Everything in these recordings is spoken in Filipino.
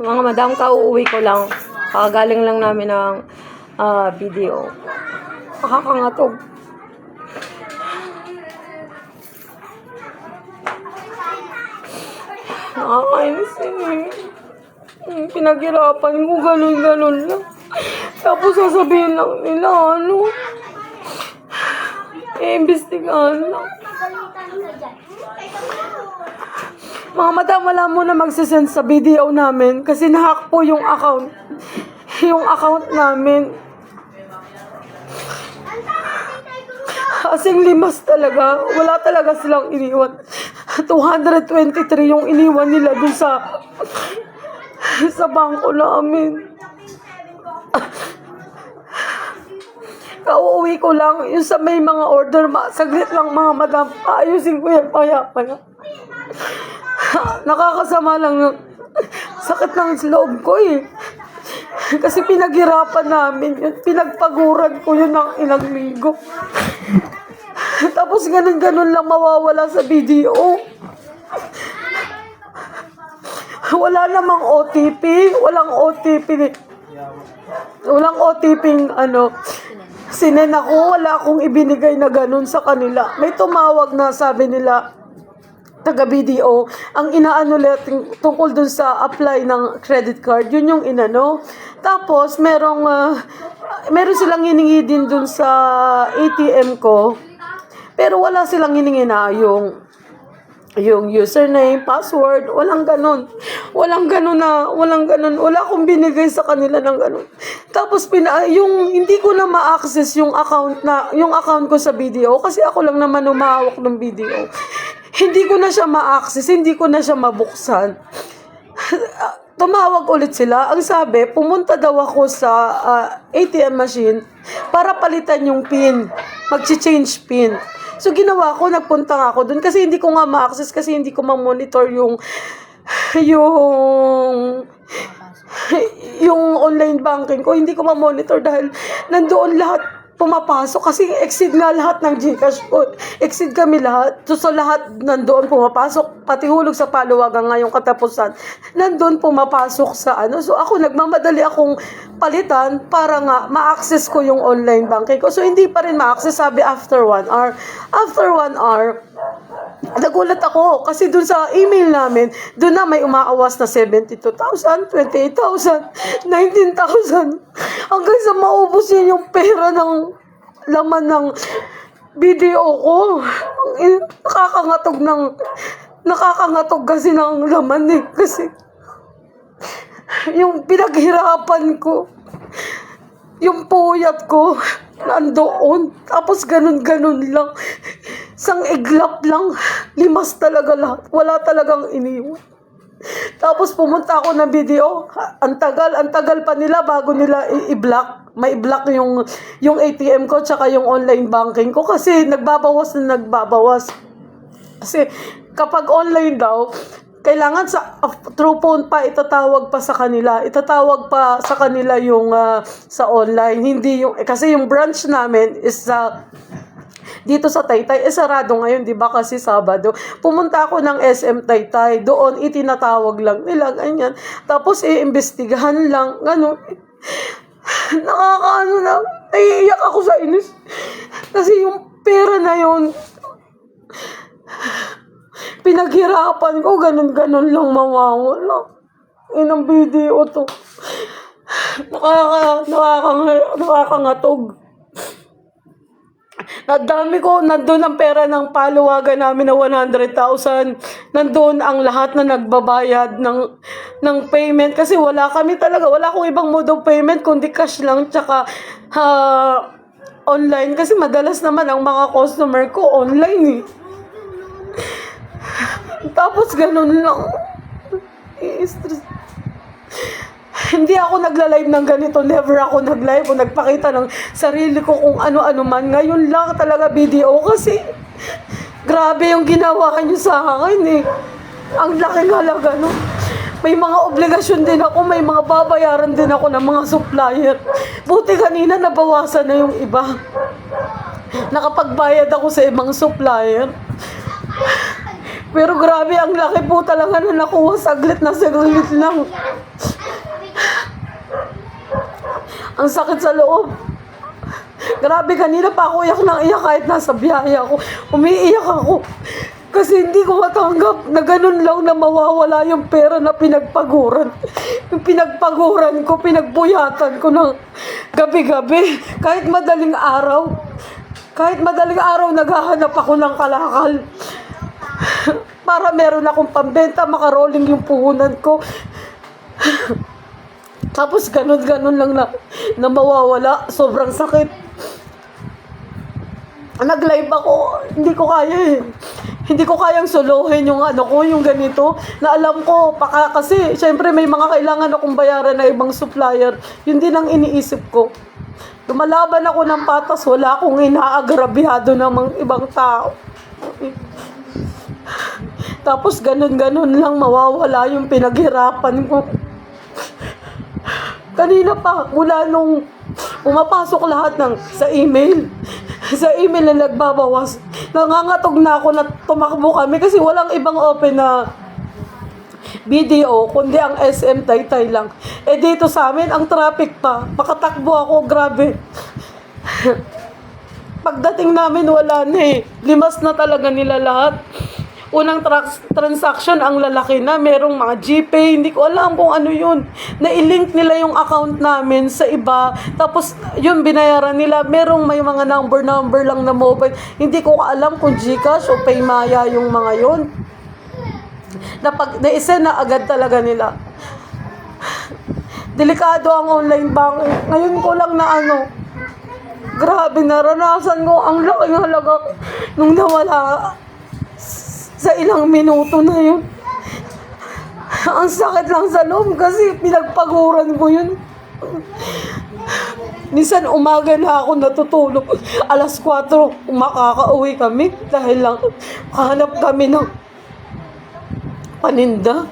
Mga madam, kauuwi ko lang. Kakagaling lang namin ng ah, video. Nakakangatog. Nakakainis yun eh. Pinaghirapan ko, ganun-ganun lang. Tapos sasabihin lang nila, ano, i-imbestigahan lang. Mga madam, wala mo na magsisend sa video namin kasi nahack po yung account. Yung account namin. Asing limas talaga. Wala talaga silang iniwan. 223 yung iniwan nila dun sa sa bangko namin. Kauuwi ko lang, yung sa may mga order, ma- saglit lang mga madam, ayusin ko yan, paya, paya. Nakakasama lang sakit ng loob ko eh. Kasi pinaghirapan namin yun. Pinagpaguran ko yun ng ilang linggo. Tapos ganun-ganun lang mawawala sa video. Wala namang OTP. Walang OTP. Walang OTP ano. Sinen ako, wala akong ibinigay na ganun sa kanila. May tumawag na sabi nila, taga BDO, ang inaano ulit tungkol dun sa apply ng credit card, yun yung inano. Tapos, merong, ah, meron silang hiningi din dun sa ATM ko, pero wala silang hiningi na yung yung username, password, walang ganun. Walang ganun na, walang ganun. Wala akong binigay sa kanila ng ganun. Tapos pina, yung hindi ko na ma-access yung account na, yung account ko sa video kasi ako lang naman umahawak ng video. Hindi ko na siya ma-access, hindi ko na siya mabuksan. Tumawag ulit sila. Ang sabi, pumunta daw ako sa ah, ATM machine para palitan yung PIN. Mag-change PIN. So, ginawa ko, nagpunta nga ako dun kasi hindi ko nga ma-access kasi hindi ko ma-monitor yung yung yung online banking ko, hindi ko ma-monitor dahil nandoon lahat pumapasok kasi exceed nga lahat ng Gcash ko. Exceed kami lahat. So, sa lahat nandoon pumapasok, pati hulog sa paluwagan ngayong katapusan, nandoon pumapasok sa ano. So, ako nagmamadali akong palitan para nga ma-access ko yung online banking ko. So, hindi pa rin ma-access, sabi after one hour. After one hour, Nagulat ako kasi dun sa email namin, dun na may umaawas na 72,000, 28,000, 19,000. Hanggang sa maubos yun yung pera ng laman ng video ko. Nakakangatog ng nakakangatog kasi ng laman eh. Kasi yung pinaghirapan ko, yung puyat ko, nandoon. Tapos ganun-ganun lang. Sang iglap lang. Limas talaga lahat. Wala talagang iniwan. Tapos pumunta ako ng video. Ang tagal, ang tagal pa nila bago nila i-block. May block yung, yung ATM ko tsaka yung online banking ko kasi nagbabawas na nagbabawas. Kasi kapag online daw, kailangan sa uh, through phone pa itatawag pa sa kanila. Itatawag pa sa kanila yung ah, sa online, hindi yung eh, kasi yung branch namin is sa dito sa Taytay, eh sarado ngayon, di ba? Kasi Sabado. Pumunta ako ng SM Taytay. Doon, itinatawag lang nila, ganyan. Tapos, iimbestigahan lang, gano'n. Nakakaano na, naiiyak ako sa inis. Kasi yung pera na yun, pinaghirapan ko, ganun-ganun lang mawawala. Inang video to. Nakaka, nakaka. Nadami ko, nandun ang pera ng paluwagan namin na 100,000. Nandun ang lahat na nagbabayad ng, ng payment. Kasi wala kami talaga, wala akong ibang mode of payment, kundi cash lang, tsaka ah, online. Kasi madalas naman ang mga customer ko online eh. Tapos ganun lang. I-stress. Hindi ako nagla-live ng ganito. Never ako nag-live o nagpakita ng sarili ko kung ano-ano man. Ngayon lang talaga video kasi grabe yung ginawa niyo sa akin eh. Ang laki halaga no. May mga obligasyon din ako, may mga babayaran din ako ng mga supplier. Buti kanina nabawasan na yung iba. Nakapagbayad ako sa ibang supplier. Pero grabe, ang laki po talaga na nakuha saglit na saglit lang. Ang sakit sa loob. Grabe, kanina pa ako iyak ng iyak kahit nasa biyahe ako. Umiiyak ako. Kasi hindi ko matanggap na ganun lang na mawawala yung pera na pinagpaguran. Yung pinagpaguran ko, pinagbuyatan ko ng gabi-gabi. Kahit madaling araw. Kahit madaling araw, naghahanap ako ng kalakal. Para meron akong pambenta, makarolling yung puhunan ko. Tapos ganun-ganun lang na, na mawawala. Sobrang sakit. Nag-live ako, hindi ko kaya eh. Hindi ko kayang solohin yung ano ko, yung ganito. Na alam ko, baka kasi, syempre may mga kailangan akong bayaran na ibang supplier. Yun din ang iniisip ko. Lumalaban ako ng patas, wala akong inaagrabyado ng mga ibang tao. Tapos ganun-ganun lang mawawala yung pinaghirapan ko. Kanina pa, mula nung pumapasok lahat ng sa email, sa email na nagbabawas, nangangatog na ako na tumakbo kami kasi walang ibang open na video, kundi ang SM Taytay lang. Eh dito sa amin, ang traffic pa. Makatakbo ako, grabe. Pagdating namin, wala na eh. Limas na talaga nila lahat. Unang trans- transaction, ang lalaki na, merong mga GPay, hindi ko alam kung ano yun. Na-link nila yung account namin sa iba, tapos yun binayaran nila, merong may mga number-number lang na mobile. Hindi ko alam kung Gcash o Paymaya yung mga yun. Na na agad talaga nila. Delikado ang online banking. Ngayon ko lang na ano, grabe naranasan ko ang laking halaga nung nawala sa ilang minuto na yun. Ang sakit lang sa loob kasi pinagpaguran ko yun. Minsan umaga na ako natutulog. Alas 4, makakauwi kami dahil lang kahanap kami ng paninda.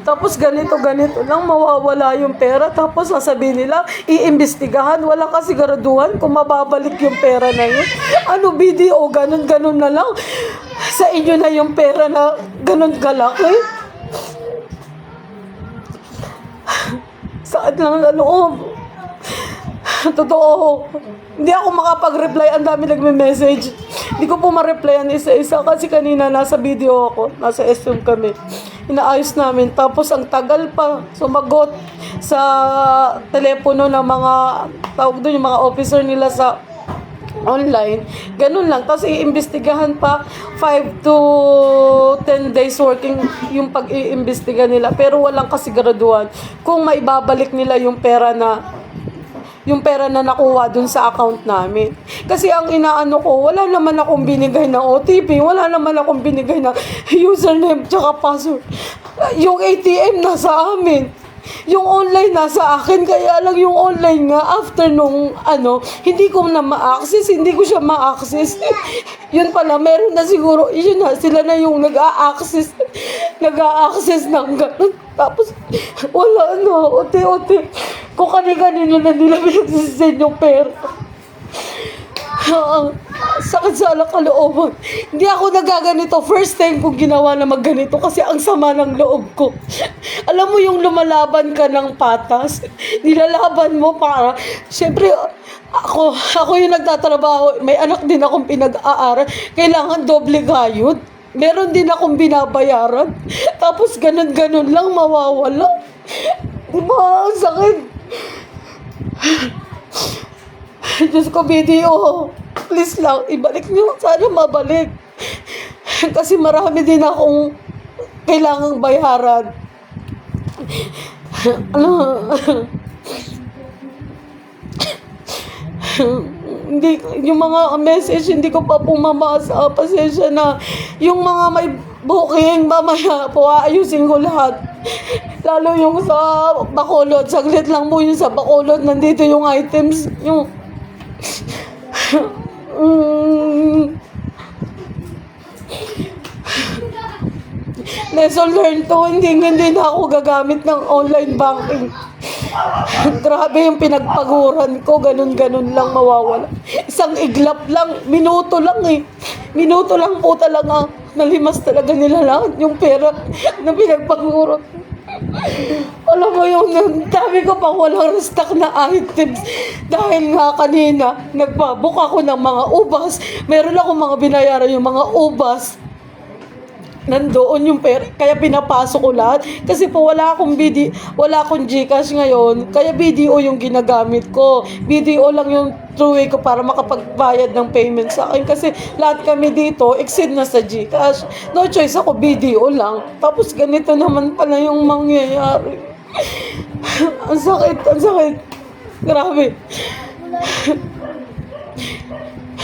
Tapos ganito, ganito lang, mawawala yung pera. Tapos sasabihin nila, iimbestigahan. Wala kasi graduhan kung mababalik yung pera na yun. Ano video, ganun, ganun na lang. Sa inyo na yung pera na ganun kalaki. Saan lang na loob? Totoo. Hindi ako makapag-reply. Ang dami nagme-message. Hindi ko po ma-replyan isa-isa kasi kanina nasa video ako. Nasa SM kami. Inaayos namin. Tapos ang tagal pa sumagot sa telepono ng mga tawag doon yung mga officer nila sa online. Ganun lang. Tapos iimbestigahan pa 5 to 10 days working yung pag-iimbestiga nila. Pero walang kasiguraduhan kung maibabalik nila yung pera na yung pera na nakuha dun sa account namin. Kasi ang inaano ko, wala naman akong binigay na OTP, wala naman akong binigay na username tsaka password. Yung ATM nasa amin. Yung online nasa akin, kaya lang yung online nga, after nung, ano, hindi ko na ma-access, hindi ko siya ma-access. yun pala, meron na siguro, yun na, sila na yung nag-a-access, nag-a-access ng ganun. Tapos, wala na, ote-ote. Kung kani-kanino na nila pinagsisend yung pera. Sakit sa alak kalooban. Hindi ako nagaganito. First time kong ginawa na magganito kasi ang sama ng loob ko. Alam mo yung lumalaban ka ng patas? Nilalaban mo para, syempre, ako, ako yung nagtatrabaho. May anak din akong pinag-aaral. Kailangan doble gayod. Meron din akong binabayaran. Tapos ganun-ganun lang mawawala. Diba? Ang sakit. Diyos ko, video. Please lang, ibalik niyo. Sana mabalik. Kasi marami din akong kailangang bayaran. Ano? hindi, yung mga message, hindi ko pa pumamasa. Pasensya na. Yung mga may booking, mamaya po, ayusin ko lahat. Lalo yung sa Bacolod, saglit lang po yung sa Bacolod, nandito yung items, yung... Mm. Lesson learned to, hindi, hindi na ako gagamit ng online banking. Grabe yung pinagpaguran ko, ganun-ganun lang mawawala. Isang iglap lang, minuto lang eh. Minuto lang po talaga. Nalimas talaga nila lahat yung pera na pinagpangurot. Alam mo yung dami ko pang walang restock na items dahil nga kanina nagpabook ako ng mga ubas. Meron ako mga binayaran yung mga ubas. Nandoon yung pera, kaya pinapasok ko lahat. Kasi po wala akong BD, wala akong Gcash ngayon, kaya BDO yung ginagamit ko. BDO lang yung true way ko para makapagbayad ng payment sa akin. Kasi lahat kami dito, exceed na sa Gcash. No choice ako, BDO lang. Tapos ganito naman pala yung mangyayari. ang sakit, ang sakit. Grabe.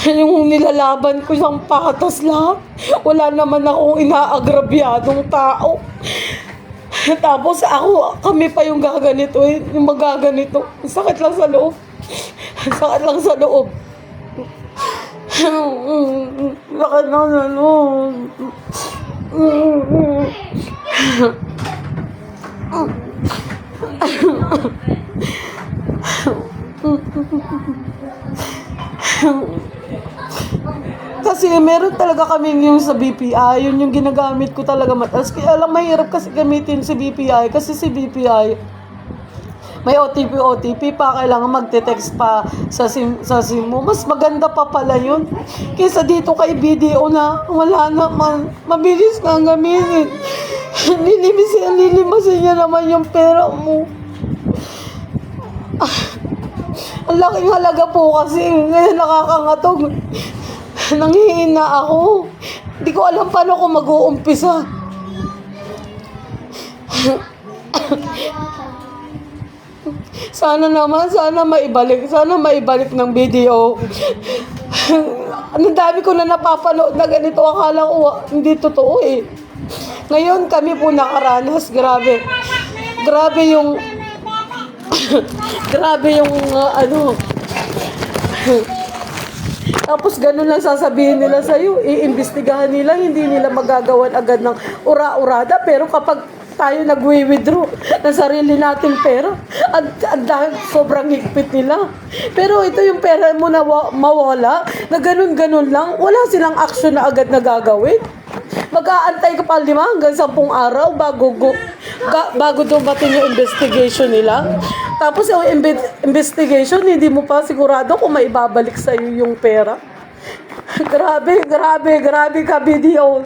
yung nilalaban ko siyang patas lahat. Wala naman akong inaagrabyadong tao. Tapos ako, kami pa yung gaganito, eh, yung magaganito. Sakit lang sa loob. Sakit lang sa loob. Sakit lang sa loob. Kasi meron talaga kami yung sa BPI, yun yung ginagamit ko talaga mataas. Kaya lang mahirap kasi gamitin si BPI kasi si BPI may OTP OTP pa kailangan magte-text pa sa sim sa sim mo. Mas maganda pa pala yun. Kaysa dito kay BDO na wala naman. Mabilis na ang gamitin. Lilimisin, lilimasin niya naman yung pera mo. Ang laking halaga po kasi ngayon nakakangatog. Nanghihina ako. Hindi ko alam paano ko mag-uumpisa. Sana naman, sana maibalik. Sana maibalik ng video. Ang dami ko na napapanood na ganito. Akala ko hindi totoo eh. Ngayon kami po nakaranas. Grabe. Grabe yung... grabe yung ah, ano... Tapos ganun lang sasabihin nila sa'yo, iimbestigahan nila, hindi nila magagawan agad ng ura-urada. Pero kapag tayo nag-withdraw ng sarili nating pera, ang, ang dahil sobrang higpit nila. Pero ito yung pera mo na wa- mawala, na ganun-ganun lang, wala silang action na agad na gagawin. Mag-aantay ka pa lima hanggang sampung araw bago go, bago dumating yung investigation nila. Tapos yung imbe- investigation, hindi mo pa sigurado kung maibabalik sa'yo yung pera. grabe, grabe, grabe ka video.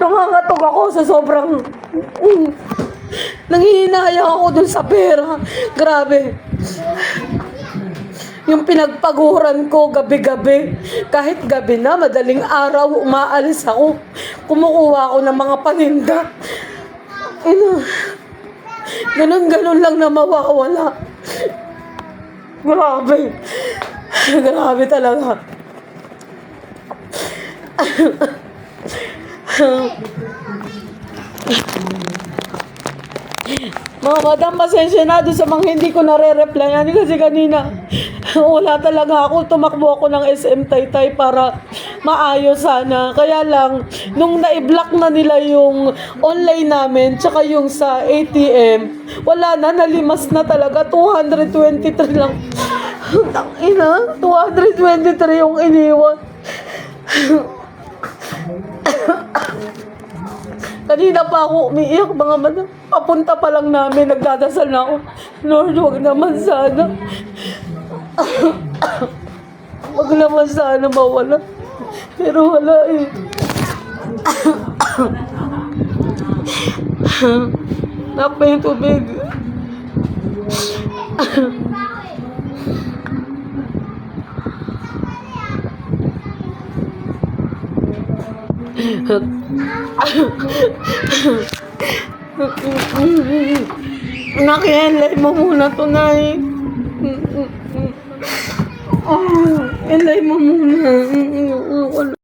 Nangangatog ako sa sobrang... Mm, nangihinayang ako dun sa pera. Grabe. Yung pinagpaguran ko gabi-gabi, kahit gabi na, madaling araw, umaalis ako. Kumukuha ako ng mga paninda. Ina, ganun-ganun lang na mawawala. Grabe. Grabe talaga. Mga madam, pasensya na doon sa mga hindi ko nare-replyan kasi kanina wala talaga ako. Tumakbo ako ng SM Taytay para maayos sana. Kaya lang, nung na-block na nila yung online namin tsaka yung sa ATM, wala na, nalimas na talaga. 223 lang. Tangina, 223 yung iniwan. Kanina pa ako umiiyak mga madam. Papunta pa lang namin, nagdadasal na ako. Lord, wag naman sana. wag naman sana mawala. Pero wala eh. Nakpa yung tubig. Nakianlay mo muna to, Nay. Oh, inlay mo muna.